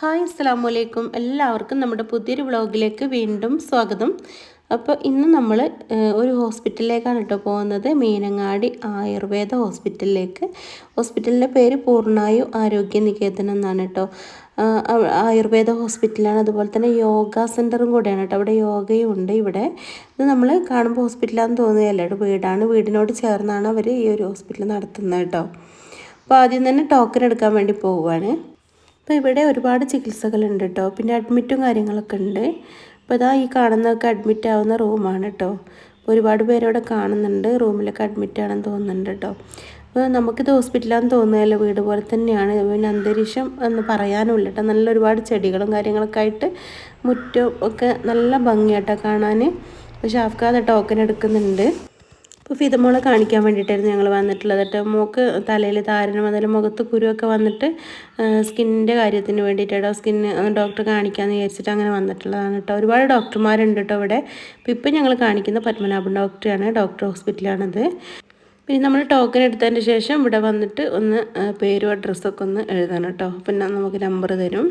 Hi അസ്സാം വലൈക്കും എല്ലാവർക്കും നമ്മുടെ പുതിയൊരു വ്ളോഗിലേക്ക് വീണ്ടും സ്വാഗതം. അപ്പോൾ ഇന്ന് നമ്മൾ ഒരു ഹോസ്പിറ്റലിലേക്കാണ് കേട്ടോ പോകുന്നത്. മീനങ്ങാടി ആയുർവേദ ഹോസ്പിറ്റലിലേക്ക്. ഹോസ്പിറ്റലിന്റെ പേര് പൂർണായു ആരോഗ്യ നികേതനം എന്നാണ് കേട്ടോ. ആയുർവേദ ഹോസ്പിറ്റലാണ്. അതുപോലെ തന്നെ യോഗ സെന്ററും കൂടെയാണ് കേട്ടോ. അവിടെ യോഗയും ഉണ്ട് ഇവിടെ. ഇത് നമ്മൾ കാണുമ്പോൾ ഹോസ്പിറ്റലാണെന്ന് തോന്നുകയല്ല. കേട്ടോ വീടാണ്. വീടിനോട് ചേർന്നാണ് അവർ ഈ ഒരു ഹോസ്പിറ്റൽ നടത്തുന്നത് കേട്ടോ. അപ്പോൾ ആദ്യം തന്നെ ടോക്കൺ എടുക്കാൻ വേണ്ടി പോവുകയാണ്. അപ്പോൾ ഇവിടെ ഒരുപാട് ചികിത്സകളുണ്ട് കേട്ടോ പിന്നെ അഡ്മിറ്റും കാര്യങ്ങളൊക്കെ ഉണ്ട്. അപ്പോൾ ഇതാ ഈ കാണുന്നതൊക്കെ അഡ്മിറ്റ് ആവുന്ന റൂമാണ് കേട്ടോ ഒരുപാട് പേരവിടെ കാണുന്നുണ്ട്. റൂമിലൊക്കെ അഡ്മിറ്റ് ആണെന്ന് തോന്നുന്നുണ്ട് കേട്ടോ അപ്പോൾ നമുക്കിത് ഹോസ്പിറ്റലാണെന്ന് തോന്നുന്നതല്ല വീട് പോലെ തന്നെയാണ്. പിന്നെ അന്തരീക്ഷം എന്ന് പറയാനുമില്ല കേട്ടോ നല്ല ഒരുപാട് ചെടികളും കാര്യങ്ങളൊക്കെ ആയിട്ട് മുറ്റം ഒക്കെ നല്ല ഭംഗിയാട്ടോ കാണാൻ. പക്ഷേ ആഫ്കാതെ ടോക്കൺ എടുക്കുന്നുണ്ട്. ഇപ്പോൾ ഫിതമോളെ കാണിക്കാൻ വേണ്ടിയിട്ടായിരുന്നു ഞങ്ങൾ വന്നിട്ടുള്ളത്. കേട്ടോ മോക്ക് തലയിൽ താരനും അതുപോലെ മുഖത്ത് കുരുവൊക്കെ വന്നിട്ട് സ്കിന്നിന്റെ കാര്യത്തിന് വേണ്ടിയിട്ടോ സ്കിന്ന് ഡോക്ടർ കാണിക്കാമെന്ന് വിചാരിച്ചിട്ട് അങ്ങനെ വന്നിട്ടുള്ളതാണ് കേട്ടോ ഒരുപാട് ഡോക്ടർമാരുണ്ട് കേട്ടോ ഇവിടെ. അപ്പോൾ ഇപ്പം ഞങ്ങൾ കാണിക്കുന്ന പത്മനാഭൻ ഡോക്ടറാണ്. ഡോക്ടർ ഹോസ്പിറ്റലാണത്. പിന്നെ നമ്മൾ ടോക്കൺ എടുത്തതിന് ശേഷം ഇവിടെ വന്നിട്ട് ഒന്ന് പേരും അഡ്രസ്സൊക്കെ ഒന്ന് എഴുതണം കേട്ടോ പിന്നെ നമുക്ക് നമ്പർ തരും.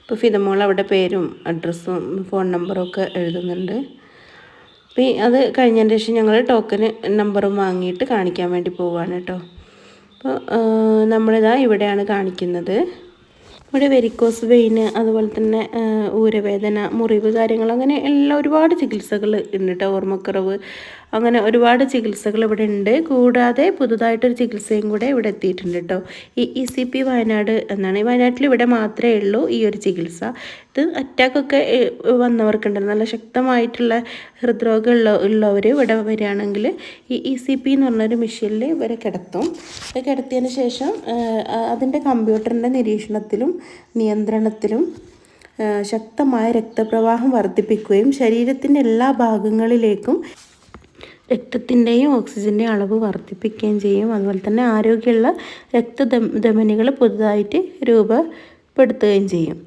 ഇപ്പോൾ ഫിതമോൾ അവിടെ പേരും അഡ്രസ്സും ഫോൺ നമ്പറും ഒക്കെ എഴുതുന്നുണ്ട്. അപ്പോൾ അത് കഴിഞ്ഞതിന് ശേഷം ഞങ്ങൾ ടോക്കന് നമ്പറും വാങ്ങിയിട്ട് കാണിക്കാൻ വേണ്ടി പോവുകയാണ് കേട്ടോ അപ്പോൾ നമ്മളിതാ ഇവിടെയാണ് കാണിക്കുന്നത്. ഇവിടെ വെരിക്കോസ് വെയിന് അതുപോലെ തന്നെ ഊരവേദന മുറിവ് കാര്യങ്ങൾ അങ്ങനെ എല്ലാം ഒരുപാട് ചികിത്സകൾ ഉണ്ട് കേട്ടോ ഓർമ്മക്കുറവ് അങ്ങനെ ഒരുപാട് ചികിത്സകൾ ഇവിടെ ഉണ്ട് കൂടാതെ പുതുതായിട്ടൊരു ചികിത്സയും കൂടെ ഇവിടെ എത്തിയിട്ടുണ്ട് കേട്ടോ ഈ ഇ സി പി വയനാട് എന്നാണ്. വയനാട്ടിൽ ഇവിടെ മാത്രമേ ഉള്ളൂ ഈ ഒരു ചികിത്സ. ഇത് അറ്റാക്കൊക്കെ വന്നവർക്കുണ്ടല്ലോ. നല്ല ശക്തമായിട്ടുള്ള ഹൃദ്രോഗം ഉള്ള ഉള്ളവർ ഇവിടെ വരികയാണെങ്കിൽ ഈ ഇ സി പി എന്ന് പറഞ്ഞൊരു മെഷീനിൽ ഇവരെ കിടത്തും. കിടത്തിയതിന് ശേഷം അതിന്റെ കമ്പ്യൂട്ടറിന്റെ നിരീക്ഷണത്തിലും നിയന്ത്രണത്തിലും ശക്തമായ രക്തപ്രവാഹം വർദ്ധിപ്പിക്കുകയും ശരീരത്തിന്റെ എല്ലാ ഭാഗങ്ങളിലേക്കും രക്തത്തിന്റെയും ഓക്സിജന്റെയും അളവ് വർദ്ധിപ്പിക്കുകയും ചെയ്യും. അതുപോലെ തന്നെ ആരോഗ്യമുള്ള രക്തധമനികൾ പുതുതായിട്ട് രൂപപ്പെടുത്തുകയും ചെയ്യും.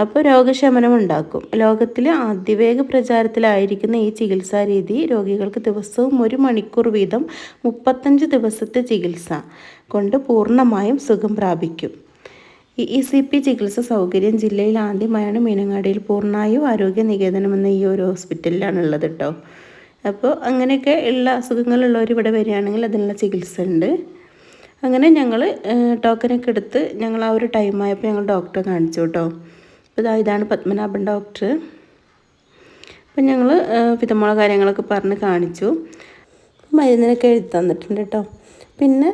അപ്പോൾ രോഗശമനം ഉണ്ടാക്കും. ലോകത്തിൽ അതിവേഗ പ്രചാരത്തിലായിരിക്കുന്ന ഈ ചികിത്സാ രീതി രോഗികൾക്ക് ദിവസവും ഒരു മണിക്കൂർ വീതം മുപ്പത്തഞ്ച് ദിവസത്തെ ചികിത്സ കൊണ്ട് പൂർണമായും സുഖം പ്രാപിക്കും. ഈ ഇ സി പി ചികിത്സ സൗകര്യം ജില്ലയിൽ ആദ്യമായാണ് മീനങ്ങാടിയിൽ പൂർണമായും ആരോഗ്യ നികേതനം എന്ന ഈ ഒരു ഹോസ്പിറ്റലിലാണ് ഉള്ളത് കേട്ടോ അപ്പോൾ അങ്ങനെയൊക്കെ ഉള്ള അസുഖങ്ങളുള്ളവർ ഇവിടെ വരികയാണെങ്കിൽ അതിനുള്ള ചികിത്സ ഉണ്ട്. അങ്ങനെ ഞങ്ങൾ ടോക്കനൊക്കെ എടുത്ത് ഞങ്ങൾ ആ ഒരു ടൈമായപ്പോൾ ഞങ്ങൾ ഡോക്ടറെ കാണിച്ചു കേട്ടോ അപ്പോൾ ഇതാ ഇതാണ് പത്മനാഭൻ ഡോക്ടർ അപ്പം ഞങ്ങൾ പിതമോള കാര്യങ്ങളൊക്കെ പറഞ്ഞ് കാണിച്ചു. മരുന്നിനൊക്കെ എഴുതി തന്നിട്ടുണ്ട് കേട്ടോ പിന്നെ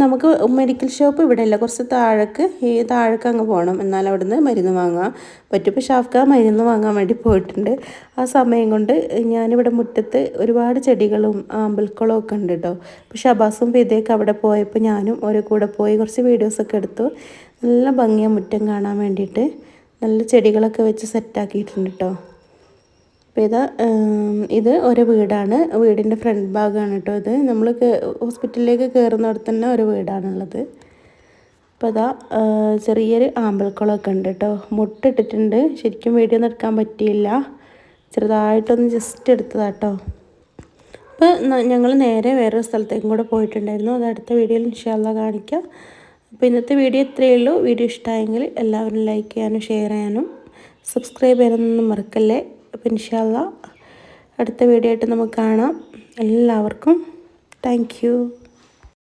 നമുക്ക് മെഡിക്കൽ ഷോപ്പ് ഇവിടെ ഇല്ല കുറച്ച് താഴേക്ക് ഈ താഴേക്ക് അങ്ങ് പോകണം എന്നാൽ അവിടുന്ന് മരുന്ന് വാങ്ങാൻ പറ്റും. ഇപ്പോൾ ഷാഫ്ക മരുന്ന് വാങ്ങാൻ വേണ്ടി പോയിട്ടുണ്ട്. ആ സമയം കൊണ്ട് ഞാനിവിടെ മുറ്റത്ത് ഒരുപാട് ചെടികളും ആമ്പൽക്കുളവും ഒക്കെ ഉണ്ട് കേട്ടോ അപ്പോൾ ഷബാസും പിതയൊക്കെ അവിടെ പോയപ്പോൾ ഞാനും ഒരു കൂടെ പോയി കുറച്ച് വീഡിയോസൊക്കെ എടുത്തു. നല്ല ഭംഗിയ മുറ്റം കാണാൻ വേണ്ടിയിട്ട്. നല്ല ചെടികളൊക്കെ വെച്ച് സെറ്റാക്കിയിട്ടുണ്ട് കേട്ടോ അപ്പോൾ ഇത് ഇത് ഒരു വീടാണ്. വീടിന്റെ ഫ്രണ്ട് ഭാഗമാണ് കേട്ടോ ഇത്. നമ്മൾ ഹോസ്പിറ്റലിലേക്ക് കയറുന്നിടത്ത് തന്നെ ഒരു വീടാണുള്ളത്. അപ്പോൾ അതാ ചെറിയൊരു ആമ്പൽക്കുളമൊക്കെ ഉണ്ട് കേട്ടോ മുട്ടിട്ടിട്ടുണ്ട്. ശരിക്കും വീഡിയോ എടുക്കാൻ പറ്റിയില്ല. ചെറുതായിട്ടൊന്ന് ജസ്റ്റ് എടുത്തതാട്ടോ അപ്പോൾ ഞങ്ങൾ നേരെ വേറെ സ്ഥലത്തേക്കും കൂടെ പോയിട്ടുണ്ടായിരുന്നു. അത് അടുത്ത വീഡിയോയിൽ ഇൻഷാല്ല കാണിക്കാം. അപ്പോൾ ഇന്നത്തെ വീഡിയോ ഇത്രയേ ഉള്ളൂ. വീഡിയോ ഇഷ്ടമായെങ്കിൽ എല്ലാവരും ലൈക്ക് ചെയ്യാനും ഷെയർ ചെയ്യാനും സബ്സ്ക്രൈബ് ചെയ്യാനൊന്നും മറക്കല്ലേ? അപ്പോൾ ഇൻഷാല്ല അടുത്ത വീഡിയോ ആയിട്ട് നമുക്ക് കാണാം. എല്ലാവർക്കും താങ്ക്